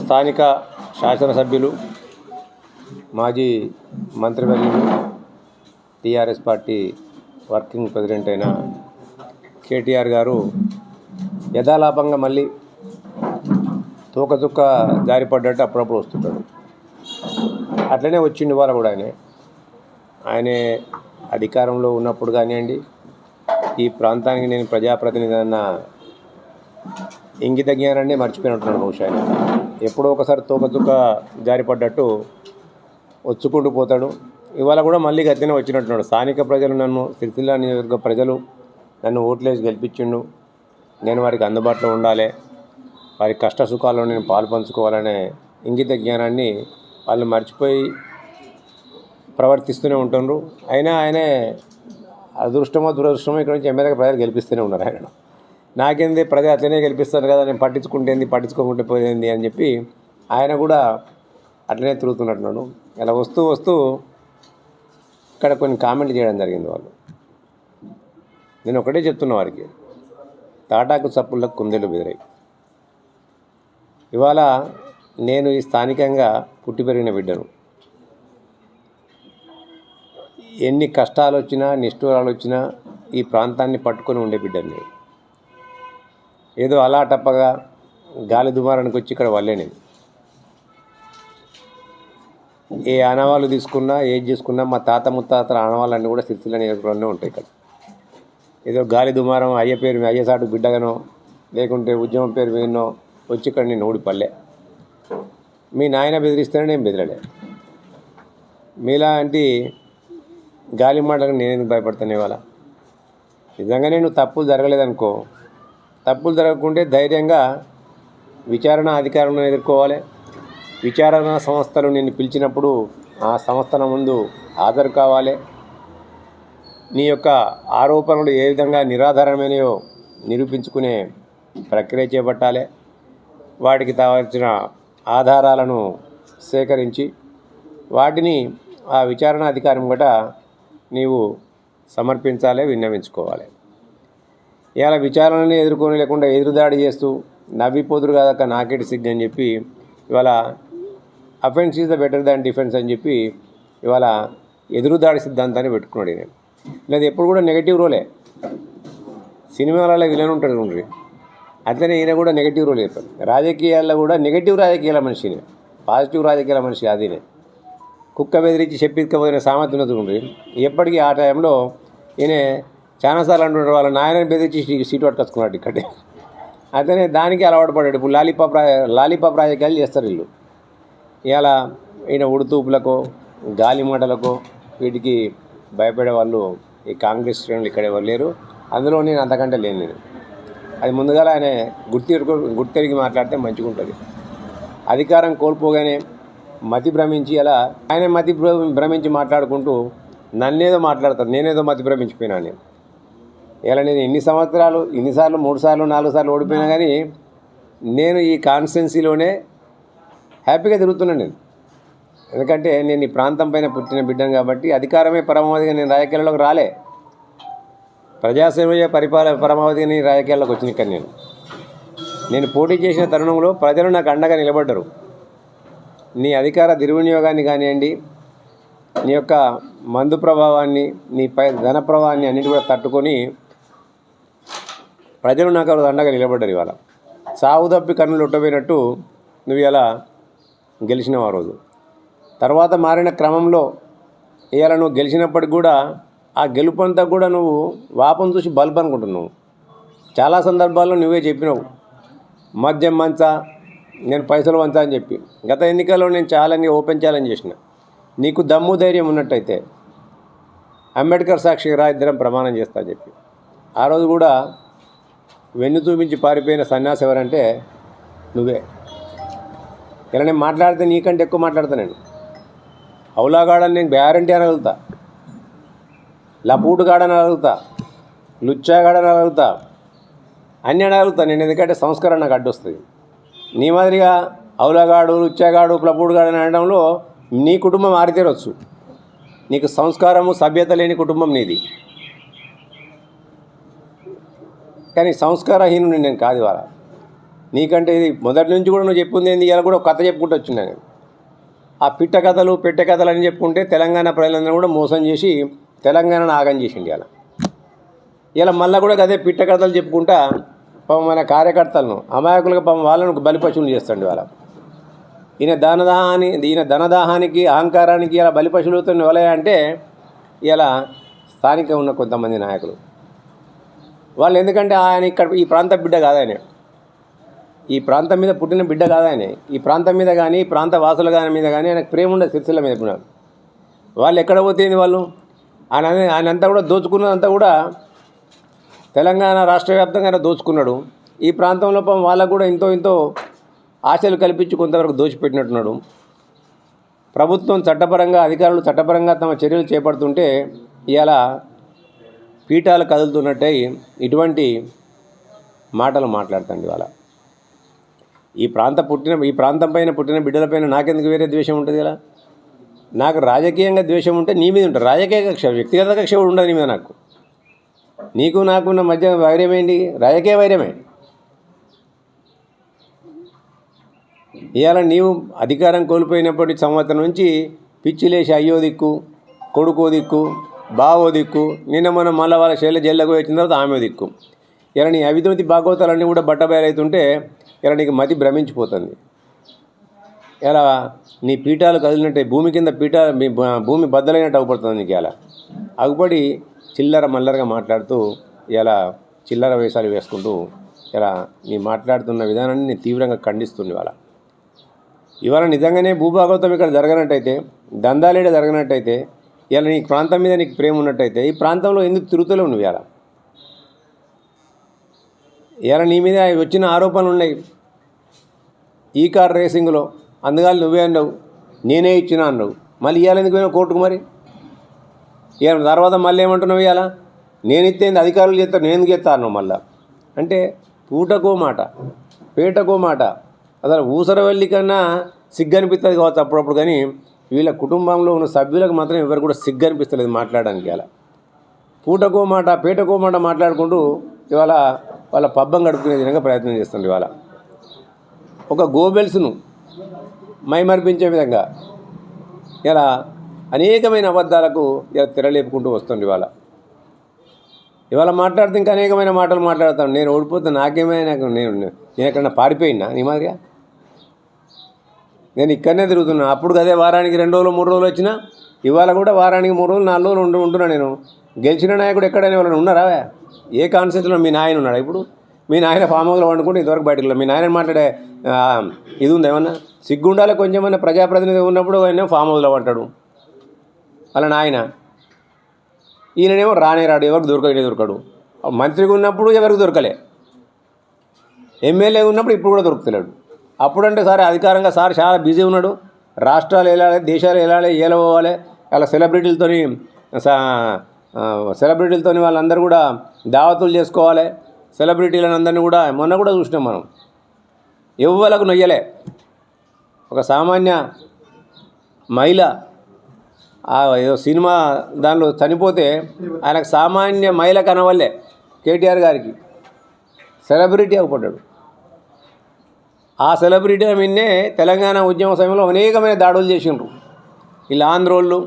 స్థానిక శాసనసభ్యులు మాజీ మంత్రివర్యులు టీఆర్ఎస్ పార్టీ వర్కింగ్ ప్రెసిడెంట్ అయిన కేటీఆర్ గారు యథాలాపంగా మళ్ళీ తూకచుక్క జారిపడ్డట్టు అప్పుడప్పుడు వస్తుంటాడు. అట్లనే వచ్చిండు వాళ్ళ కూడా ఆయన. ఆయనే అధికారంలో ఉన్నప్పుడు కానివ్వండి ఈ ప్రాంతానికి నేను ప్రజాప్రతినిధి అన్న ఇంగిత జ్ఞానాన్ని మర్చిపోయినట్టున్నాడు బహుశా ఆయన. ఎప్పుడో ఒకసారి తోకచుక్క జారిపడ్డట్టు వచ్చుకుంటూ పోతాడు. ఇవాళ కూడా మళ్ళీ గతినే వచ్చినట్టున్నాడు. స్థానిక ప్రజలు నన్ను సిరిసిల్ల నియోజకవర్గ ప్రజలు నన్ను ఓట్లేసి గెలిపించిండు. నేను వారికి అందుబాటులో ఉండాలి. వారి కష్ట సుఖాల్లో నేను పాలు పంచుకోవాలనే ఇంగిత జ్ఞానాన్ని వాళ్ళు మర్చిపోయి ప్రవర్తిస్తూనే ఉంటుండ్రు. అయినా ఆయనే అదృష్టమో దురదృష్టమో ఇక్కడ నుంచి ఎమ్మెల్యేగా ప్రజలు గెలిపిస్తూనే ఉన్నారు ఆయన. నాకేంది? ప్రజలు అట్లనే గెలిపిస్తారు కదా నేను పట్టించుకుంటేంది పట్టించుకోకుంటే పోయింది అని చెప్పి ఆయన కూడా అట్లనే తిరుగుతున్నట్టున్నాడు ఇలా వస్తూ వస్తూ ఇక్కడ కొన్ని కామెంట్లు చేయడం జరిగింది వాళ్ళు. నేను ఒకటే చెప్తున్నా వారికి తాటాకు చప్పుళ్ళకు కుందేలు బెదిరాయి. ఇవాళ నేను ఈ స్థానికంగా పుట్టి పెరిగిన బిడ్డను. ఎన్ని కష్టాలు వచ్చినా నిష్ఠూరాలు వచ్చినా ఈ ప్రాంతాన్ని పట్టుకొని ఉండే బిడ్డను. నేను ఏదో అలా టప్పగా గాలి దుమారానికి వచ్చి ఇక్కడ వల్లే నేను ఏ ఆనవాళ్ళు తీసుకున్నా ఏది చేసుకున్నా మా తాత ముత్తాతల ఆనవాళ్ళన్నీ కూడా సిరిసిల్ల నియోజకవర్గంలోనే ఉంటాయి ఇక్కడ. ఏదో గాలి దుమారం అయ్య పేరు అయ్యసాటు బిడ్డగానో లేకుంటే ఉద్యమం పేరు మీనో వచ్చి ఇక్కడ నేను ఊడిపల్లే మీ నాయన బెదిరిస్తేనే నేను బెదిరలే. మీలాంటి గాలి మాటలకు నేను ఎందుకు భయపడతాను ఇవాళ? నిజంగానే నువ్వు తప్పులు జరగలేదనుకో తప్పులు జరగకుంటే ధైర్యంగా విచారణ అధికారులను ఎదుర్కోవాలి. విచారణ సంస్థలు నేను పిలిచినప్పుడు ఆ సంస్థల ముందు హాజరు కావాలి. నీ యొక్క ఆరోపణలు ఏ విధంగా నిరాధారమైనయో నిరూపించుకునే ప్రక్రియ చేపట్టాలి. వాటికి కావాల్సిన ఆధారాలను సేకరించి వాటిని ఆ విచారణ అధికారం కూడా నీవు సమర్పించాలి విన్నవించుకోవాలి. ఇలా విచారణని ఎదుర్కొని లేకుండా ఎదురుదాడి చేస్తూ నవ్విపోతురు కాదక్క నాకేటి సిగ్గు అని చెప్పి ఇవాళ offence is the better than defence అని చెప్పి ఇవాళ ఎదురుదాడి సిద్ధాంతాన్ని పెట్టుకున్నాడు నేను లేదు ఎప్పుడు కూడా నెగటివ్ రోలే. సినిమాలలో విలన్ ఉంటాడు చూడండి. అట్లనే ఈయన కూడా నెగటివ్ రోల్ చెప్పాడు. రాజకీయాల్లో కూడా నెగటివ్ రాజకీయాల మనిషిని పాజిటివ్ రాజకీయాల మనిషి అదినే కుక్క బెదిరించి చెప్పిపోయిన సామర్థ్యం ఉన్నది చూడండి. ఎప్పటికీ ఆ టైంలో ఈయన చాలాసార్లు అంటుంటారు వాళ్ళ నాయనని బెదిరించి సీటు పట్టుకొచ్చుకున్నాడు ఇక్కడే. అతనే దానికి అలవాటు పడ్డాడు. ఇప్పుడు లాలీపాప్ రా లాలీపాప్ రాజకీయాలు చేస్తారు వీళ్ళు. ఇలా ఈయన ఉడుతూపులకో గాలి మాటలకో వీటికి భయపడే వాళ్ళు ఈ కాంగ్రెస్ శ్రేణులు ఇక్కడ ఎవరు లేరు. అందులో నేను అంతకంటే లేను నేను. అది ముందుగా ఆయన గుర్తెరుగు గుర్తెరిగి మాట్లాడితే మంచిగా ఉంటుంది అధికారం కోల్పోగానే మతి భ్రమించి అలా ఆయన మతి భ్రమించి మాట్లాడుకుంటూ నన్నేదో మాట్లాడతారు నేనేదో మతి భ్రమించిపోయినా నేను. ఇలా నేను ఎన్ని సంవత్సరాలు ఎన్నిసార్లు మూడు సార్లు నాలుగు సార్లు ఓడిపోయినా కానీ నేను ఈ కాన్స్టిట్యున్సీలోనే హ్యాపీగా తిరుగుతున్నాను నేను. ఎందుకంటే నేను ఈ ప్రాంతం పైన పుట్టిన బిడ్డను కాబట్టి అధికారమే పరమావధిగా నేను రాజకీయాల్లోకి రాలే. ప్రజాసేవ పరిపాల పరమావధిగా నేను రాజకీయాల్లోకి వచ్చిన ఇక్కడ నేను. నేను పోటీ చేసిన తరుణంలో ప్రజలు నాకు అండగా నిలబడ్డరు. నీ అధికార దుర్వినియోగాన్ని కానివ్వండి నీ యొక్క మందు ప్రభావాన్ని నీ పై ధన ప్రభావాన్ని అన్నిటి కూడా తట్టుకొని ప్రజలు నాకు అండగా నిలబడ్డారు ఇవాళ. సాగు తప్పి కన్నులు ఉట్టబోయినట్టు నువ్వు ఇలా గెలిచినావు ఆ రోజు. తర్వాత మారిన క్రమంలో ఇవాళ నువ్వు గెలిచినప్పటికి కూడా ఆ గెలుపు అంతా కూడా నువ్వు వాపం చూసి బల్బ్ అనుకుంటున్నావు. చాలా సందర్భాల్లో నువ్వే చెప్పినావు. మద్యం మంచా నేను పైసలు వంచా అని చెప్పి. గత ఎన్నికల్లో నేను ఛాలెంజ్ ఓపెన్ ఛాలెంజ్ చేసిన. నీకు దమ్ము ధైర్యం ఉన్నట్టయితే అంబేద్కర్ సాక్షిగా రా ఇద్దరం ప్రమాణం చేస్తా అని చెప్పి. ఆ రోజు కూడా వెన్ను చూపించి పారిపోయిన సన్యాసి ఎవరంటే నువ్వే. ఇలా నేను మాట్లాడితే నీకంటే ఎక్కువ మాట్లాడతా నేను. అవులాగాడని నేను గ్యారంటీ అని అడుగుతా. లపూటుగాడని అడుగుతా. లుచ్చాగాడని అడుగుతా. అన్నీ అడుగుతా. నేను ఎందుకంటే సంస్కారం నాకు అడ్డొస్తుంది. నీ మాదిరిగా అవులగాడు లుచ్చాగాడు లపూటుగాడు అని అనడంలో నీ కుటుంబం ఆరితేరొచ్చు. నీకు సంస్కారము సభ్యత లేని కుటుంబం నీది. కానీ సంస్కారహీనుని నేను కాదు ఇవాళ. నీకంటే ఇది మొదటి నుంచి కూడా నువ్వు చెప్పింది ఏంది? ఇలా కూడా ఒక కథ చెప్పుకుంటూ వచ్చిందా నేను. ఆ పిట్ట కథలు పెట్టె కథలు అని చెప్పుకుంటే తెలంగాణ ప్రజలందరూ కూడా మోసం చేసి తెలంగాణను ఆగం చేసిండి ఇలా ఇలా మళ్ళీ కూడా అదే పిట్ట కథలు చెప్పుకుంటా పాపం మన కార్యకర్తలను అమాయకులుగా పాపం వాళ్ళను బలిపశువులు చేస్తాండి వాళ్ళ ఈయన ధనదాహాన్ని ఈయన ధనదాహానికి అహంకారానికి ఇలా బలిపశువులతో అంటే ఇలా స్థానికంగా ఉన్న కొంతమంది నాయకులు వాళ్ళు ఎందుకంటే ఆయన ఇక్కడ ఈ ప్రాంత బిడ్డ కాదు ఆయన. ఈ ప్రాంతం మీద పుట్టిన బిడ్డ కాదు ఈ ప్రాంతం మీద కానీ ఈ ప్రాంత వాసుల కానీ మీద కానీ ఆయనకు ప్రేమ ఉండదు సిరిసిల్ల మీద కూడా. వాళ్ళు ఎక్కడ పోతేంది వాళ్ళు? ఆయన ఆయన అంతా కూడా దోచుకున్నదంతా కూడా తెలంగాణ రాష్ట్ర వ్యాప్తంగా దోచుకున్నాడు. ఈ ప్రాంతంలో పాపం వాళ్ళకు కూడా ఇంతో ఇంతో ఆశలు కల్పించి కొంతవరకు దోచిపెట్టినట్టున్నాడు. ప్రభుత్వం చట్టపరంగా అధికారులు చట్టపరంగా తమ చర్యలు చేపడుతుంటే ఇలా పీఠాలు కదులుతున్నట్టయి ఇటువంటి మాటలు మాట్లాడుతుంది ఇవాళ. ఈ ప్రాంత పుట్టిన ఈ ప్రాంతం పైన పుట్టిన బిడ్డలపైన నాకెందుకు వేరే ద్వేషం ఉంటుంది కదా నాకు రాజకీయంగా ద్వేషం ఉంటే నీ మీద ఉంటుంది. రాజకీయ కక్ష వ్యక్తిగత కక్ష కూడా ఉండదు నీ మీద నాకు. నీకు నాకున్న మధ్య వైరం ఏంటి? రాజకీయ వైరమే. ఇవాళ నీవు అధికారం కోల్పోయినప్పటి సంవత్సరం నుంచి పిచ్చిలేసి అయ్యో దిక్కు కొడుకో దిక్కు బావో దిక్కు నిన్న మనం మళ్ళీ వాళ్ళ శైల జైల్లోకి వచ్చిన తర్వాత ఆమె దిక్కు ఇలా నీ అవిధమతి భాగవతాలన్నీ కూడా బట్టబయలవుతుంటే ఇలా నీకు మతి భ్రమించిపోతుంది. ఇలా నీ పీఠాలు కదిలినట్టే భూమి కింద పీఠాలు మీ భూమి బద్దలైనట్టు అవుపడుతుంది నీకు ఇలా అగుపడి చిల్లర మల్లరగా మాట్లాడుతూ ఇలా చిల్లర వేషాలు వేసుకుంటూ ఇలా నీ మాట్లాడుతున్న విధానాన్ని నేను తీవ్రంగా ఖండిస్తుంది ఇవాళ. ఇవాళ నిజంగానే భూభాగవతం ఇక్కడ జరగనట్టయితే దందాలేడ జరగనట్టయితే ఇలా నీ ప్రాంతం మీద నీకు ప్రేమ ఉన్నట్టయితే ఈ ప్రాంతంలో ఎందుకు తిరుగుతలేవు నువ్వు ఇలా ఇలా నీ మీద వచ్చిన ఆరోపణలు ఉన్నాయి. ఈ కార్ రేసింగ్లో అందుకని నువ్వే అన్నావు నేనే ఇచ్చినా అన్నావు. మళ్ళీ ఇవాళ ఎందుకు పోయినా కోర్టుకు మరి? ఇవాళ తర్వాత మళ్ళీ ఏమంటున్నావు ఇవాళ? నేను ఇచ్చేది అధికారులు చేస్తారు నేను ఎందుకు అన్నావు మళ్ళా? అంటే పూటకో మాట పేటకో మాట. అసలు ఊసరవెల్లి కన్నా సిగ్గు అనిపిస్తుంది కావచ్చు అప్పుడప్పుడు కానీ వీళ్ళ కుటుంబంలో ఉన్న సభ్యులకు మాత్రం ఎవరు కూడా సిగ్గు అనిపిస్తలేదు మాట్లాడడానికి అలా పూటకో మాట పీటకో మాట మాట్లాడుకుంటూ ఇవాళ వాళ్ళ పబ్బం గడుపుకునే విధంగా ప్రయత్నం చేస్తుంది ఇవాళ. ఒక గోబెల్స్ను మైమర్పించే విధంగా ఇలా అనేకమైన అబద్ధాలకు ఇలా తెరలేపుకుంటూ వస్తుంది ఇవాళ. ఇవాళ మాట్లాడితే ఇంకా అనేకమైన మాటలు మాట్లాడతాను. నేను ఓడిపోతే నాకేమైనా నాకు నేను నేను ఎక్కడన్నా పారిపోయినా? నీ మాదిరిగా? నేను ఇక్కడనే తిరుగుతున్నాను అప్పుడు అదే వారానికి రెండు రోజులు మూడు రోజులు వచ్చినా ఇవాళ కూడా వారానికి మూడు రోజులు నాలుగు రోజులు ఉంటున్నాను ఉంటున్నా నేను. గెలిచిన నాయకుడు ఎక్కడైనా ఎవరైనా ఉన్నారా? ఏ కాన్సెన్స్లో మీ నాయన ఉన్నాడు ఇప్పుడు? మీ నాయన ఫామ్ హౌస్లో వండుకుంటే ఇంతవరకు బయటకు మీ నాయన మాట్లాడే ఇది ఉంది ఏమన్నా? సిగ్గుండాలి కొంచెమన్నా ప్రజాప్రతినిధి ఉన్నప్పుడు ఆయన ఫామ్ హౌస్లో అంటాడు అలా నాయన. ఈయననేమో రానే రాడు ఎవరికి దొరకనే దొరకడు. మంత్రిగా ఉన్నప్పుడు ఎవరికి దొరకలే. ఎమ్మెల్యే ఉన్నప్పుడు ఇప్పుడు కూడా దొరుకుతలేడు. అప్పుడంటే సార్ అధికారంగా సార్ చాలా బిజీ ఉన్నాడు. రాష్ట్రాలు వెళ్ళాలి దేశాలు వెళ్ళాలి ఏలవాలి అలా సెలబ్రిటీలతోని సెలబ్రిటీలతోని వాళ్ళందరూ కూడా దావతులు చేసుకోవాలి. సెలబ్రిటీలను అందరినీ కూడా మొన్న కూడా చూసినాం మనం. ఎవ్వలకు నొయ్యలే. ఒక సామాన్య మహిళ ఏదో సినిమా దానిలో చనిపోతే ఆయనకు సామాన్య మహిళ కనవల్లే కేటీఆర్ గారికి. సెలబ్రిటీ అవ్వబడ్డాడు. ఆ సెలబ్రిటీ మిన్నే తెలంగాణ ఉద్యమ సమయంలో అనేకమైన దాడులు చేసిండ్రు. వీళ్ళు ఆంధ్రోళ్ళు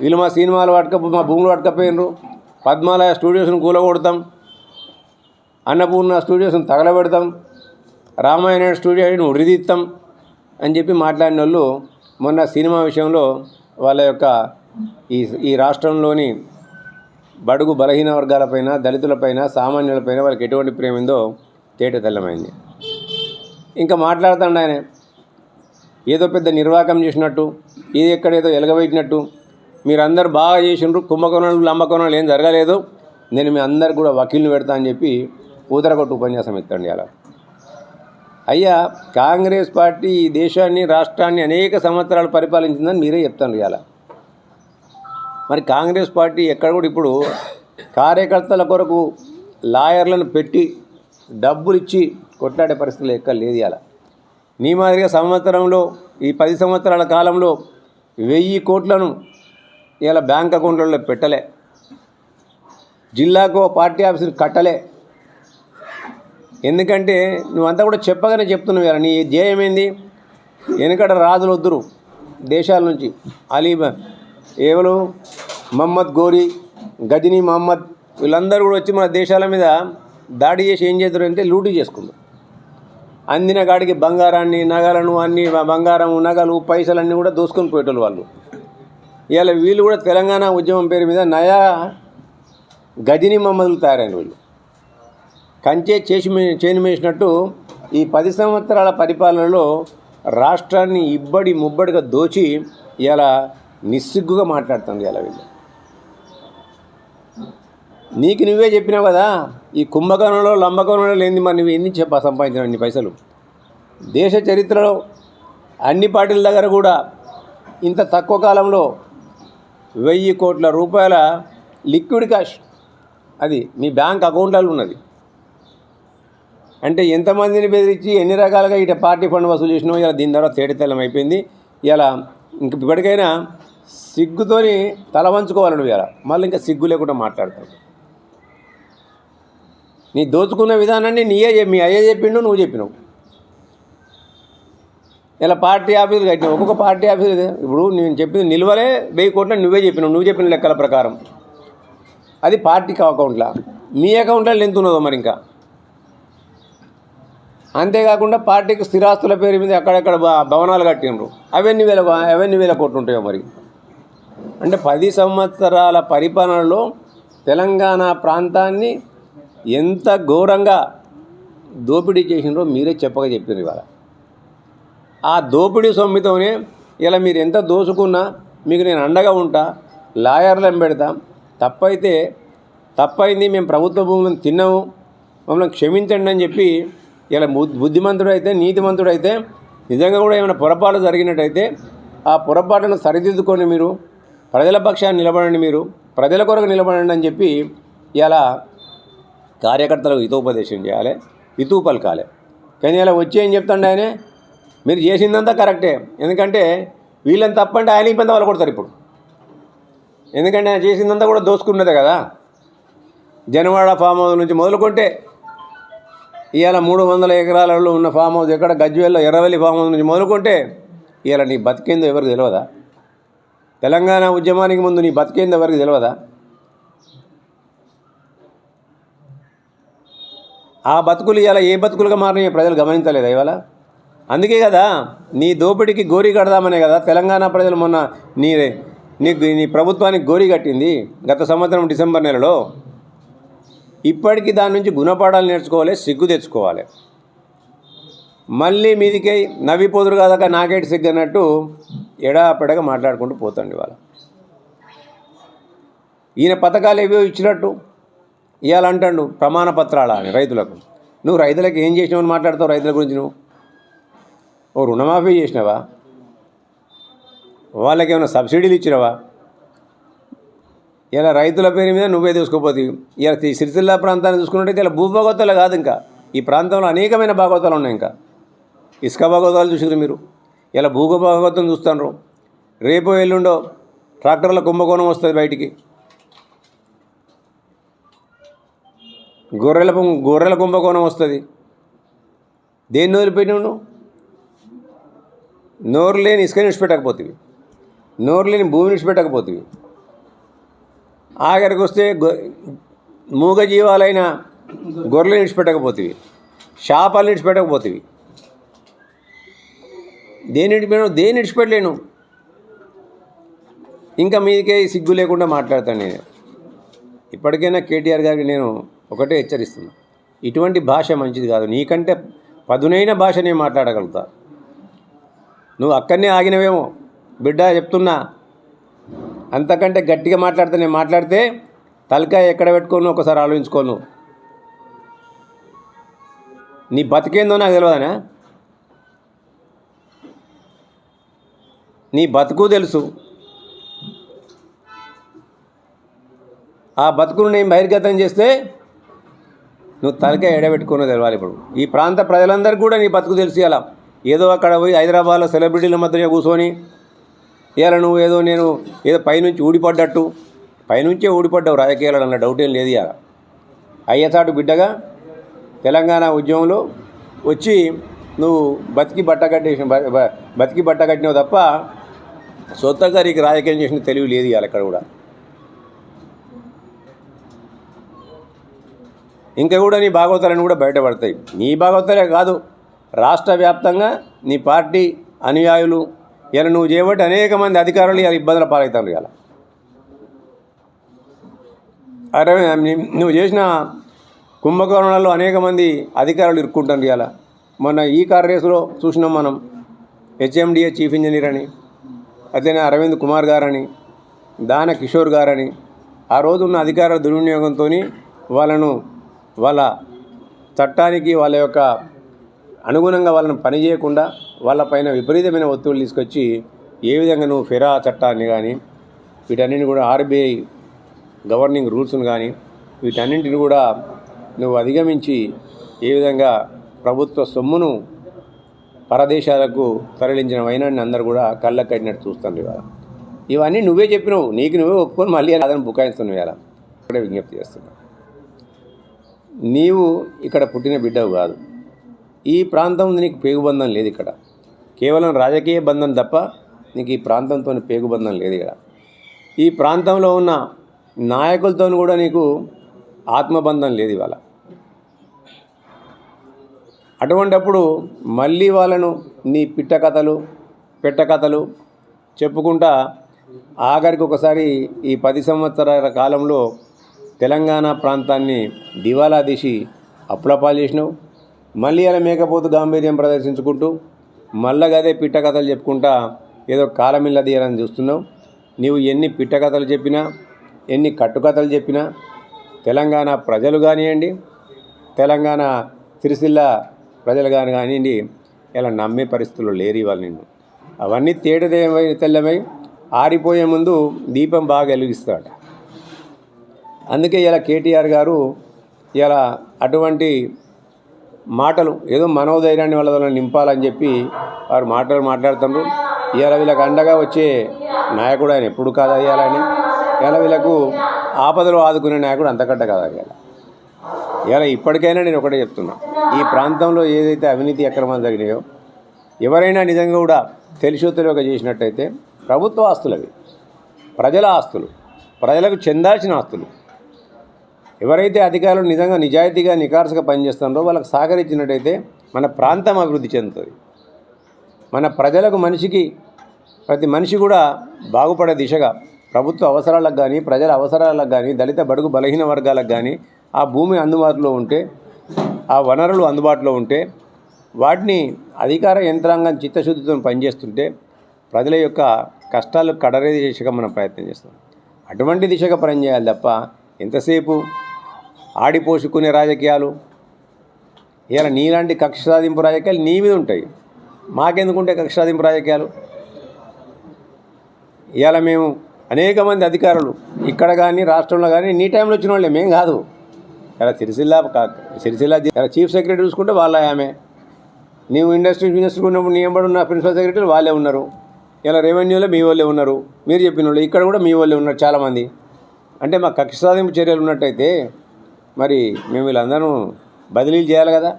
వీళ్ళు మా సినిమాలు పట్టుక మా భూములు పట్టుకపోయినరు పద్మాలయ స్టూడియోస్ని కూలగొడతాం. అన్నపూర్ణ స్టూడియోస్ని తగలబెడతాం. రామాయణ స్టూడియోని ఉరిదిస్తాం అని చెప్పి మాట్లాడిన వాళ్ళు మొన్న సినిమా విషయంలో వాళ్ళ యొక్క ఈ ఈ రాష్ట్రంలోని బడుగు బలహీన వర్గాలపైన దళితులపైన సామాన్యులపైన వాళ్ళకి ఎటువంటి ప్రేమ ఉందో తేట తెల్లమైంది ఇంకా మాట్లాడుతాడు ఆయన. ఏదో పెద్ద నిర్వాహకం చేసినట్టు ఇది ఎక్కడేదో ఎలగబెట్టినట్టు. మీరందరూ బాగా చేసిండ్రు కుంభకోణాలు లంబకోణాలు ఏం జరగలేదు. నేను మీ అందరికి కూడా వకీల్ని పెడతా అని చెప్పి ఊదరగొట్టు ఉపన్యాసం ఎత్తండి అలా అయ్యా కాంగ్రెస్ పార్టీ ఈ దేశాన్ని రాష్ట్రాన్ని అనేక సంవత్సరాలు పరిపాలించిందని మీరే చెప్తాను ఇవాళ. మరి కాంగ్రెస్ పార్టీ ఎక్కడ కూడా ఇప్పుడు కార్యకర్తల కొరకు లాయర్లను పెట్టి డబ్బులు ఇచ్చి కొట్లాడే పరిస్థితులు ఎక్క లేదు ఇలా నీ మాదిరిగా సంవత్సరంలో ఈ పది సంవత్సరాల కాలంలో వెయ్యి కోట్లను ఇలా బ్యాంక్ అకౌంట్లలో పెట్టలే. జిల్లాకు పార్టీ ఆఫీసులు కట్టలే. ఎందుకంటే నువ్వంతా కూడా చెప్పగానే చెప్తున్నావు ఇలా నీ ధ్యేయం ఏంది? వెనకడ రాజులు వద్దురు దేశాల నుంచి. అలీబా ఎవరు? మహమ్మద్ గోరీ గజనీ మహమ్మద్ వీళ్ళందరూ కూడా వచ్చి మన దేశాల మీద దాడి చేసి ఏం చేద్దరు అంటే లూటు చేసుకున్నారు. అందిన కాడికి బంగారాన్ని నగలను అన్ని బంగారం నగలు పైసలన్నీ కూడా దోసుకొని పోయేటోళ్ళు వాళ్ళు. ఇవాళ వీళ్ళు కూడా తెలంగాణ ఉద్యమం పేరు మీద నయా గదిని మమ్మదులు తయారైన వీళ్ళు. కంచే చేసి చేను మేసినట్టు ఈ పది సంవత్సరాల పరిపాలనలో రాష్ట్రాన్ని ఇబ్బడి ముబ్బడిగా దోచి ఇలా నిస్సిగ్గుగా మాట్లాడుతుంది ఇలా వీళ్ళు. నీకు నువ్వే చెప్పినావు కదా ఈ కుంభకోణంలో లంబకోణంలో లేని మరి నువ్వు ఎన్ని చెప్ప సంపాదించిన అన్ని పైసలు? దేశ చరిత్రలో అన్ని పార్టీల దగ్గర కూడా ఇంత తక్కువ కాలంలో వెయ్యి కోట్ల రూపాయల లిక్విడ్ క్యాష్ అది మీ బ్యాంక్ అకౌంట్లలో ఉన్నది. అంటే ఎంతమందిని బెదిరించి ఎన్ని రకాలుగా ఇట పార్టీ ఫండ్ వసూలు చేసినావు ఇలా దీని ద్వారా తేడితెల్లం అయిపోయింది. ఇలా ఇంక ఇప్పటికైనా సిగ్గుతోని తల వంచుకోవాలని ఇలా మళ్ళీ ఇంకా సిగ్గు లేకుండా మాట్లాడతాడు నీ దోచుకున్న విధానాన్ని నీయే చెప్పి మీ అయ్యే చెప్పిండు నువ్వు చెప్పినావు. ఇలా పార్టీ ఆఫీసులు కట్టినావు. ఒక్కొక్క పార్టీ ఆఫీసు ఇప్పుడు నేను చెప్పింది నిల్వలే వెయ్యి కోట్ల నువ్వే చెప్పినావు. నువ్వు చెప్పిన లెక్కల ప్రకారం. అది పార్టీకి అకౌంట్లో మీ అకౌంట్లో ఎంత ఉన్నదో మరి ఇంకా? అంతేకాకుండా పార్టీకి స్థిరాస్తుల పేరు మీద అక్కడక్కడ భవనాలు కట్టిండ్రు. అవన్నీ వేల అవన్నీ వేల కోట్లు ఉంటాయో మరి? అంటే పది సంవత్సరాల పరిపాలనలో తెలంగాణ ప్రాంతాన్ని ఎంత ఘోరంగా దోపిడీ చేసినారో మీరే చెప్పక చెప్పారు ఇవాళ. ఆ దోపిడీ సొమ్మితోనే ఇలా మీరు ఎంత దోచుకున్నా మీకు నేను అండగా ఉంటా లాయర్లను పెడతాం. తప్పైతే తప్పైంది మేము ప్రభుత్వ భూములను తిన్నాము మమ్మల్ని క్షమించండి అని చెప్పి ఇలా బుద్ధిమంతుడైతే బుద్ధిమంతుడు అయితే నీతిమంతుడు అయితే నిజంగా కూడా ఏమైనా పొరపాటు జరిగినట్టయితే ఆ పొరపాటును సరిదిద్దుకొని మీరు ప్రజల పక్షాన్ని నిలబడండి మీరు ప్రజల కొరకు నిలబడండి అని చెప్పి ఇలా కార్యకర్తలకు హితోపదేశం చేయాలి హితూ పలకాలి కానీ ఇలా వచ్చి ఏం చెప్తాండి ఆయనే? మీరు చేసిందంతా కరెక్టే. ఎందుకంటే వీళ్ళని తప్పంటే ఆయన ఇబ్బంది వాళ్ళు కొడతారు ఇప్పుడు. ఎందుకంటే ఆయన చేసిందంతా కూడా దోసుకున్నదే కదా. జనవాడ ఫామ్ హౌస్ నుంచి మొదలుకుంటే ఇవాళ మూడు వందల ఎకరాలలో ఉన్న ఫామ్ హౌస్ ఎక్కడ? గజ్వేల్లో ఎర్రవల్లి ఫామ్ హౌస్ నుంచి మొదలుకుంటే ఇవాళ నీ బతికేందో ఎవరికి తెలియదా తెలంగాణ ఉద్యమానికి ముందు నీ బతికేందో ఎవరికి తెలియదా ఆ బతుకులు ఇవాళ ఏ బతుకులుగా మారినాయో ప్రజలు గమనించలేదు ఇవాళ? అందుకే కదా నీ దోపిడికి గోరి కడదామనే కదా తెలంగాణ ప్రజలు మొన్న నీ నీకు నీ ప్రభుత్వానికి గోరి కట్టింది గత సంవత్సరం డిసెంబర్ నెలలో. ఇప్పటికీ దాని నుంచి గుణపాఠాలు నేర్చుకోవాలి సిగ్గు తెచ్చుకోవాలి. మళ్ళీ మీదికే నవ్వి పోదురు కాదాక నాకేటి సిగ్గు అన్నట్టు ఎడాపెడగా మాట్లాడుకుంటూ పోతాండి వాళ్ళ ఈయన పథకాలు ఏవో ఇచ్చినట్టు ఇవాళ అంటాడు ప్రమాణ పత్రాల అని రైతులకు. నువ్వు రైతులకు ఏం చేసినావు అని మాట్లాడతావు రైతుల గురించి నువ్వు? ఓ రుణమాఫీ చేసినావా? వాళ్ళకి ఏమైనా సబ్సిడీలు ఇచ్చినావా? ఇలా రైతుల పేరు మీద నువ్వే తీసుకోపోతావు ఇలా సిరిసిల్ల ప్రాంతాన్ని చూసుకున్నట్టయితే ఇలా భూభాగవతాలు కాదు ఇంకా. ఈ ప్రాంతంలో అనేకమైన భాగవతాలు ఉన్నాయి ఇంకా. ఇసుక భాగవతాలు చూసారు మీరు. ఇలా భూగ భాగవతం చూస్తున్నారు రేపు ఎల్లుండో ట్రాక్టర్ల కుంభకోణం వస్తుంది బయటికి. గొర్రెల గొర్రెల కుంభకోణం వస్తుంది. దేన్ని వదిలిపెట్టినావు నోరు లేని ఇసుక నిడిచిపెట్టకపోతుంది నోరు లేని భూమి నిడిచిపెట్టకపోతుంది ఆఖరికి వస్తే మూగ జీవాలైన గొర్రెలు నిడిచిపెట్టకపోతుంది శాపాలు నిడిచిపెట్టకపోతుంది దేని నిడిచిపెట్టాను దేని నిడిచిపెట్టలేను. ఇంకా మీదికే సిగ్గు లేకుండా మాట్లాడతాను నేను. ఇప్పటికైనా కేటీఆర్ గారికి నేను ఒకటే హెచ్చరిస్తున్నా. ఇటువంటి భాష మంచిది కాదు. నీకంటే పదునైన భాష నేను మాట్లాడగలుగుతా. నువ్వు అక్కడనే ఆగినవేమో. బిడ్డ చెప్తున్నా. అంతకంటే గట్టిగా మాట్లాడితే నేను మాట్లాడితే తలకాయ ఎక్కడ పెట్టుకోను ఒకసారి ఆలోచించుకోను నీ బతికేందో నాకు తెలియదనా నీ బతుకు తెలుసు. ఆ బతుకును నేను బహిర్గతం చేస్తే నువ్వు తలకే ఎడబెట్టుకున్నది తెలవాలి ఇప్పుడు. ఈ ప్రాంత ప్రజలందరికీ కూడా నీ బతుకు తెలిసి అలా ఏదో అక్కడ పోయి హైదరాబాద్లో సెలబ్రిటీల మధ్య కూర్చొని ఇలా నువ్వు ఏదో నేను ఏదో పైనుంచి ఊడిపడ్డట్టు. పైనుంచే ఊడిపడ్డావు రాజకీయాలు అన్న డౌట్ ఏం లేదు ఇలా అయ్యసాటు బిడ్డగా తెలంగాణ ఉద్యమంలో వచ్చి నువ్వు బతికి బట్ట కట్టేసి బ- బతికి బట్ట కట్టినావు తప్ప సొంతంగా నీకు రాజకీయం చేసిన తెలివి లేదు ఇవాళ అక్కడ కూడా. ఇంకా కూడా నీ భాగవతాలను కూడా బయటపడతాయి. నీ భాగవతాలే కాదు రాష్ట్ర వ్యాప్తంగా నీ పార్టీ అనుయాయులు ఇలా నువ్వు చేయబట్టి అనేక మంది అధికారులు ఇలా ఇబ్బందుల పాలవుతారు ఇలా అరే నువ్వు చేసిన కుంభకోణాల్లో అనేక మంది అధికారులు ఇరుక్కుంటారు ఇలా మొన్న ఈ కార్ రేసులో చూసినాం మనం హెచ్ఎండిఏ చీఫ్ ఇంజనీర్ అని అట్లనే అరవింద్ కుమార్ గారని దాన కిషోర్ గారని ఆ రోజు ఉన్న అధికార దుర్వినియోగంతో వాళ్ళను వాళ్ళ చట్టానికి వాళ్ళ యొక్క అనుగుణంగా వాళ్ళని పని చేయకుండా వాళ్ళపైన విపరీతమైన ఒత్తిళ్ళు తీసుకొచ్చి ఏ విధంగా నువ్వు ఫెరా చట్టాన్ని కానీ వీటన్నిటిని కూడా ఆర్బీఐ గవర్నింగ్ రూల్స్ను కానీ వీటన్నింటిని కూడా నువ్వు అధిగమించి ఏ విధంగా ప్రభుత్వ సొమ్మును పరదేశాలకు తరలించిన వైనాన్ని అందరూ కూడా కళ్ళకు కట్టినట్టు చూస్తాను ఇవాళ. ఇవన్నీ నువ్వే చెప్పినావు నీకు నువ్వే ఒప్పుకొని మళ్ళీ అదని బుకాయిస్తున్నావు ఇవాళ. ఇక్కడే విజ్ఞప్తి చేస్తున్నా. నీవు ఇక్కడ పుట్టిన బిడ్డవు కాదు. ఈ ప్రాంతం నీకు పేగుబంధం లేదు ఇక్కడ. కేవలం రాజకీయ బంధం తప్ప నీకు ఈ ప్రాంతంతో పేగుబంధం లేదు ఇక్కడ. ఈ ప్రాంతంలో ఉన్న నాయకులతో కూడా నీకు ఆత్మబంధం లేదు ఇవాళ. అటువంటప్పుడు మళ్ళీ వాళ్ళను నీ పిట్ట కథలు పెట్ట కథలు చెప్పుకుంటా ఆఖరికి ఒకసారి ఈ పది సంవత్సరాల కాలంలో తెలంగాణ ప్రాంతాన్ని దివాలా తీసి అప్పులపాలు చేసినావు. మళ్ళీ అలా మేకపోతు గాంభీర్యం ప్రదర్శించుకుంటూ మళ్ళగదే పిట్ట కథలు చెప్పుకుంటా ఏదో కాలమిల్ల తీయాలని చూస్తున్నావు. నీవు ఎన్ని పిట్ట కథలు చెప్పినా ఎన్ని కట్టుకథలు చెప్పినా తెలంగాణ ప్రజలు కానివ్వండి తెలంగాణ సిరిసిల్ల ప్రజలు కానీ కానివ్వండి ఇలా నమ్మే పరిస్థితుల్లో లేరు ఇవాళ నిన్ను. అవన్నీ తేటదేమై తెల్లమై ఆరిపోయే ముందు దీపం బాగా వెలిగిస్తాడు అందుకే ఇలా కేటీఆర్ గారు ఇలా అటువంటి మాటలు ఏదో మనోధైర్యాన్ని వాళ్ళ నింపాలని చెప్పి వారు మాటలు మాట్లాడుతున్నారు ఇవాళ వీళ్ళకి అండగా వచ్చే నాయకుడు ఆయన ఎప్పుడు కాదు అయ్యాలని ఇలా వీళ్ళకు ఆపదలు ఆదుకునే నాయకుడు అంతకంటే కాదు అయ్యాలి ఇలా ఇప్పటికైనా నేను ఒకటే చెప్తున్నా. ఈ ప్రాంతంలో ఏదైతే అవినీతి అక్రమాలు జరిగినాయో ఎవరైనా నిజంగా కూడా తెలిసో తెలియక చేసినట్టయితే ప్రభుత్వ ఆస్తులు అవి ప్రజల ఆస్తులు ప్రజలకు చెందాల్సిన ఆస్తులు ఎవరైతే అధికారులు నిజంగా నిజాయితీగా నికార్సుగా పనిచేస్తున్నారో వాళ్ళకి సహకరించినట్టయితే మన ప్రాంతం అభివృద్ధి చెందుతుంది. మన ప్రజలకు మనిషికి ప్రతి మనిషి కూడా బాగుపడే దిశగా ప్రభుత్వ అవసరాలకు కానీ ప్రజల అవసరాలకు కానీ దళిత బడుగు బలహీన వర్గాలకు కానీ ఆ భూమి అందుబాటులో ఉంటే ఆ వనరులు అందుబాటులో ఉంటే వాటిని అధికార యంత్రాంగం చిత్తశుద్ధితో పనిచేస్తుంటే ప్రజల యొక్క కష్టాలు కడరే దిశగా మనం ప్రయత్నం చేస్తాం అటువంటి దిశగా పనిచేయాలి తప్ప ఎంతసేపు ఆడిపోసుకునే రాజకీయాలు. ఇలా నీలాంటి కక్ష సాధింపు రాజకీయాలు నీ మీద ఉంటాయి. మాకెందుకుంటే కక్ష సాధింపు రాజకీయాలు? ఇలా మేము అనేక మంది అధికారులు ఇక్కడ కానీ రాష్ట్రంలో కానీ నీ టైంలో వచ్చిన వాళ్ళే మేం కాదు. ఇలా సిరిసిల్ల కా- సిరిసిల్ల ఇలా చీఫ్ సెక్రటరీ చూసుకుంటే వాళ్ళ ఆమె. నీవు ఇండస్ట్రీ మినిస్టర్ ఉన్నప్పుడు నీ ఎంబడి ఉన్న ప్రిన్సిపల్ సెక్రటరీ వాళ్ళే ఉన్నారు. ఇలా రెవెన్యూలో మీ వాళ్ళే ఉన్నారు. మీరు చెప్పిన వాళ్ళు ఇక్కడ కూడా మీ వాళ్ళే ఉన్నారు చాలామంది. అంటే మా కక్ష సాధింపు చర్యలు ఉన్నట్టయితే మరి మేము వీళ్ళందరూ బదిలీలు చేయాలి కదా?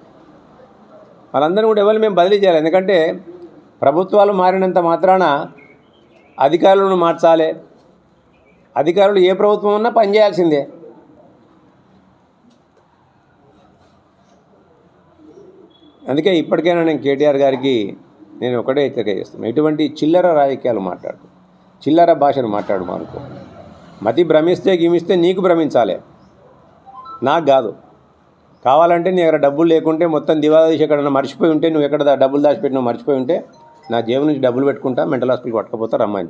వాళ్ళందరూ కూడా ఎవరు మేము బదిలీ చేయాలి. ఎందుకంటే ప్రభుత్వాలు మారినంత మాత్రాన అధికారులను మార్చాలి. అధికారులు ఏ ప్రభుత్వం ఉన్నా పనిచేయాల్సిందే అందుకే ఇప్పటికైనా నేను కేటీఆర్ గారికి నేను ఒకటే హెచ్చరిక చేస్తున్నాను ఎటువంటి చిల్లర రాజకీయాలు మాట్లాడు. చిల్లర భాషను మాట్లాడు అనుకో మతి భ్రమిస్తే గిమిస్తే నీకు భ్రమించాలి. నాకు కాదు. కావాలంటే నీ దగ్గర డబ్బులు లేకుంటే మొత్తం దివాలా తీసి ఎక్కడన్నా మర్చిపోయి ఉంటే నువ్వు ఎక్కడ డబ్బులు దాచిపెట్టినా మర్చిపోయి ఉంటే నా జేబు నుంచి డబ్బులు పెట్టుకుంటా మెంటల్ హాస్పిటల్కి పట్టుకపోతా రమ్మని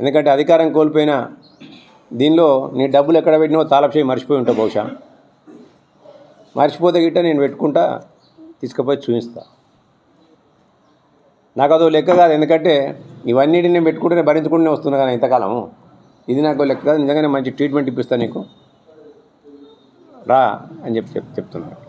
ఎందుకంటే అధికారం కోల్పోయిన దీనిలో నీ డబ్బులు ఎక్కడ పెట్టినావో తాళపు చేయి మర్చిపోయి ఉంటావు బహుశా. మర్చిపోతే గిట్ట నేను పెట్టుకుంటా తీసుకుపోయి చూపిస్తా. నాకు అదో లెక్క కాదు. ఎందుకంటే ఇవన్నీ నేను పెట్టుకుంటేనే భరించుకుంటూనే వస్తున్నా కానీ ఇంతకాలము. ఇది నాకు లెక్క కాదు. నిజంగానే మంచి ట్రీట్మెంట్ ఇప్పిస్తాను నీకు. రా అని చెప్పి చెప్ చెప్తున్నారు.